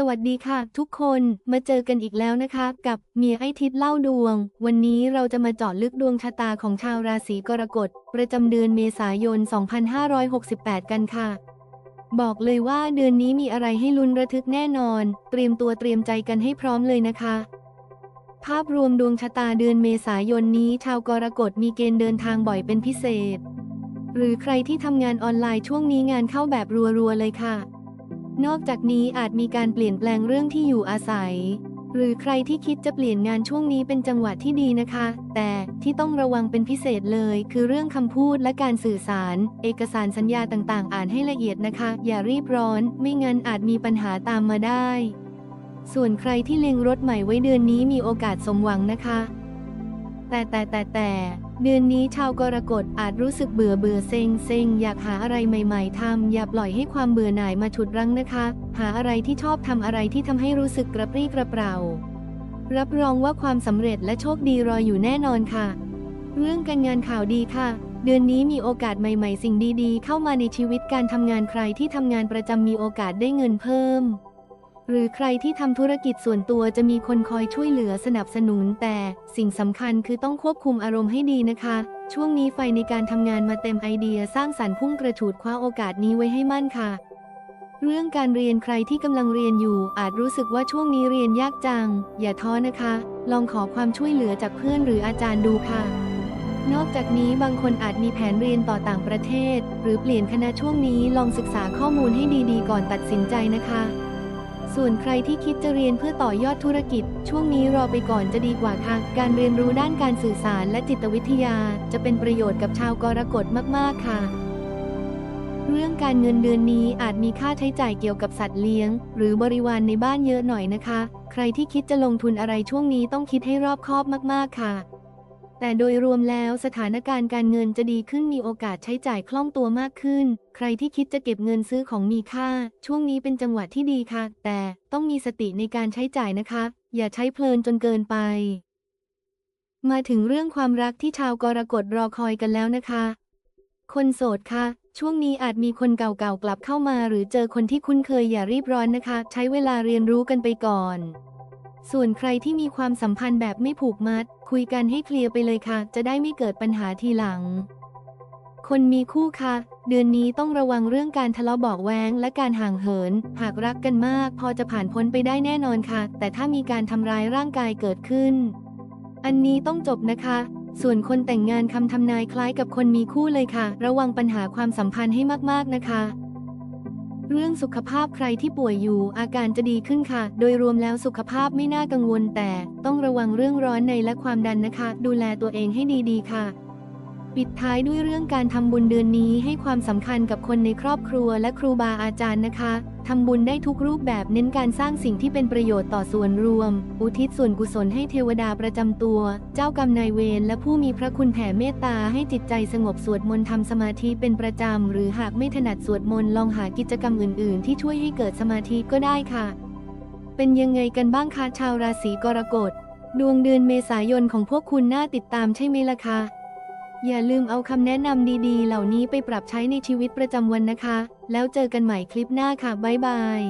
สวัสดีค่ะ ทุกคนมาเจอกันอีกแล้วนะคะ กับเมียไอทิศเล่าดวง วันนี้เราจะมาเจาะลึกดวงชะตาของชาวราศีกรกฎ ประจำเดือนเมษายน 2568 กันค่ะ บอกเลยว่าเดือนนี้มีอะไรให้ลุ้นระทึกแน่นอน เตรียมตัวเตรียมใจกันให้พร้อมเลยนะคะ ภาพรวมดวงชะตาเดือนเมษายนนี้ชาวกรกฎมีเกณฑ์เดินทางบ่อยเป็นพิเศษ หรือใครที่ทำงานออนไลน์ช่วงนี้งานเข้าแบบรัวๆเลยค่ะ นอกจากนี้อาจมีการเปลี่ยนแปลงเรื่องที่อยู่อาศัย หรือใครที่คิดจะเปลี่ยนงานช่วงนี้เป็นจังหวะที่ดีนะคะ แต่ที่ต้องระวังเป็นพิเศษเลย คือเรื่องคำพูดและการสื่อสาร เอกสารสัญญาต่างๆ อ่านให้ละเอียดนะคะ อย่ารีบร้อน ไม่งั้นอาจมีปัญหาตามมาได้ ส่วนใครที่เล็งรถใหม่ไว้เดือนนี้มีโอกาสสมหวังนะคะ แต่แต่แต่แต่เดือนนี้ชาวกรกฎอาจรู้สึกเบื่อเบื่อเซ็งเซ็งอยากหาอะไรใหม่ๆทำอย่าปล่อยให้ความเบื่อหน่ายมาฉุดรั้งนะคะ หาอะไรที่ชอบทำอะไรที่ทำให้รู้สึกกระปรี้กระเปร่า รับรองว่าความสำเร็จและโชคดีรออยู่แน่นอนค่ะ เรื่องการงานข่าวดีค่ะ เดือนนี้มีโอกาสใหม่ ๆ สิ่งดีๆ เข้ามาในชีวิตการทำงานใครที่ทำงานประจำมีโอกาสได้เงินเพิ่ม หรือใครที่ทำธุรกิจส่วนตัวจะมีคนคอยช่วยเหลือสนับสนุน แต่สิ่งสำคัญคือต้องควบคุมอารมณ์ให้ดีนะคะ ช่วงนี้ไฟในการทำงานมาเต็มไอเดียสร้างสรรค์พุ่งกระฉูดคว้าโอกาสนี้ไว้ให้มั่นค่ะ เรื่องการเรียนใครที่กำลังเรียนอยู่ อาจรู้สึกว่าช่วงนี้เรียนยากจัง อย่าท้อนะคะ ลองขอความช่วยเหลือจากเพื่อนหรืออาจารย์ดูค่ะนอกจากนี้บางคนอาจมีแผนเรียนต่อต่างประเทศ หรือเปลี่ยนคณะช่วงนี้ลองศึกษาข้อมูลให้ดีๆ ก่อนตัดสินใจนะคะ ส่วนใครที่คิดจะเรียนเพื่อต่อยอดธุรกิจ ช่วงนี้รอไปก่อนจะดีกว่าค่ะ การเรียนรู้ด้านการสื่อสารและจิตวิทยา จะเป็นประโยชน์กับชาวกรกฎมาก ๆ ค่ะ เรื่องการเงินเดือนนี้อาจมีค่าใช้จ่ายเกี่ยวกับสัตว์เลี้ยง หรือบริวารในบ้านเยอะหน่อยนะคะ ใครที่คิดจะลงทุนอะไรช่วงนี้ต้องคิดให้รอบคอบมาก ๆ ค่ะ แต่โดยรวมแล้วสถานการณ์การเงินจะดีขึ้นมีโอกาสใช้จ่ายคล่องตัวมากขึ้น ใครที่คิดจะเก็บเงินซื้อของมีค่า ช่วงนี้เป็นจังหวะที่ดีค่ะ แต่ต้องมีสติในการใช้จ่ายนะคะ อย่าใช้เพลินจนเกินไป มาถึงเรื่องความรักที่ชาวกรกฎรอคอยกันแล้วนะคะ คนโสดค่ะ ช่วงนี้อาจมีคนเก่าๆกลับเข้ามา หรือเจอคนที่คุ้นเคยอย่ารีบร้อนนะคะ ใช้เวลาเรียนรู้กันไปก่อน ส่วนใครที่มีความสัมพันธ์แบบไม่ผูกมัด คุยกันให้เคลียร์ไปเลยค่ะ จะได้ไม่เกิดปัญหาทีหลัง คนมีคู่ค่ะ เดือนนี้ต้องระวังเรื่องการทะเลาะเบอกแว้งและการห่างเหิน หากรักกันมาก พอจะผ่านพ้นไปได้แน่นอนค่ะ แต่ถ้ามีการทำร้ายร่างกายเกิดขึ้น อันนี้ต้องจบนะคะ ส่วนคนแต่งงานคำทำนายคล้ายกับคนมีคู่เลยค่ะ ระวังปัญหาความสัมพันธ์ให้มากๆนะคะ เรื่องสุขภาพใครที่ป่วยอยู่อาการจะดีขึ้นค่ะ โดยรวมแล้วสุขภาพไม่น่ากังวลแต่ต้องระวังเรื่องร้อนในและความดันนะคะ ดูแลตัวเองให้ดีๆค่ะ ปิดท้ายด้วยเรื่องการทำบุญเดือนนี้ให้ความสำคัญกับคนในครอบครัวและครูบาอาจารย์นะคะทำบุญได้ทุกรูปแบบเน้นการสร้างสิ่งที่เป็นประโยชน์ต่อส่วนรวม อุทิศส่วนกุศลให้เทวดาประจำตัว เจ้ากรรมนายเวรและผู้มีพระคุณแผ่เมตตาให้จิตใจสงบสวดมนต์ทำสมาธิเป็นประจำ หรือหากไม่ถนัดสวดมนต์ลองหากิจกรรมอื่น ๆ ที่ช่วยให้เกิดสมาธิก็ได้ค่ะ เป็นยังไงกันบ้างคะชาวราศีกรกฎ ดวงเดือนเมษายนของพวกคุณน่าติดตามใช่ไหมล่ะคะ อย่าลืมเอาคำแนะนำดีๆ เหล่านี้ไปปรับใช้ในชีวิตประจำวันนะคะ แล้วเจอกันใหม่คลิปหน้าค่ะ บ๊ายบาย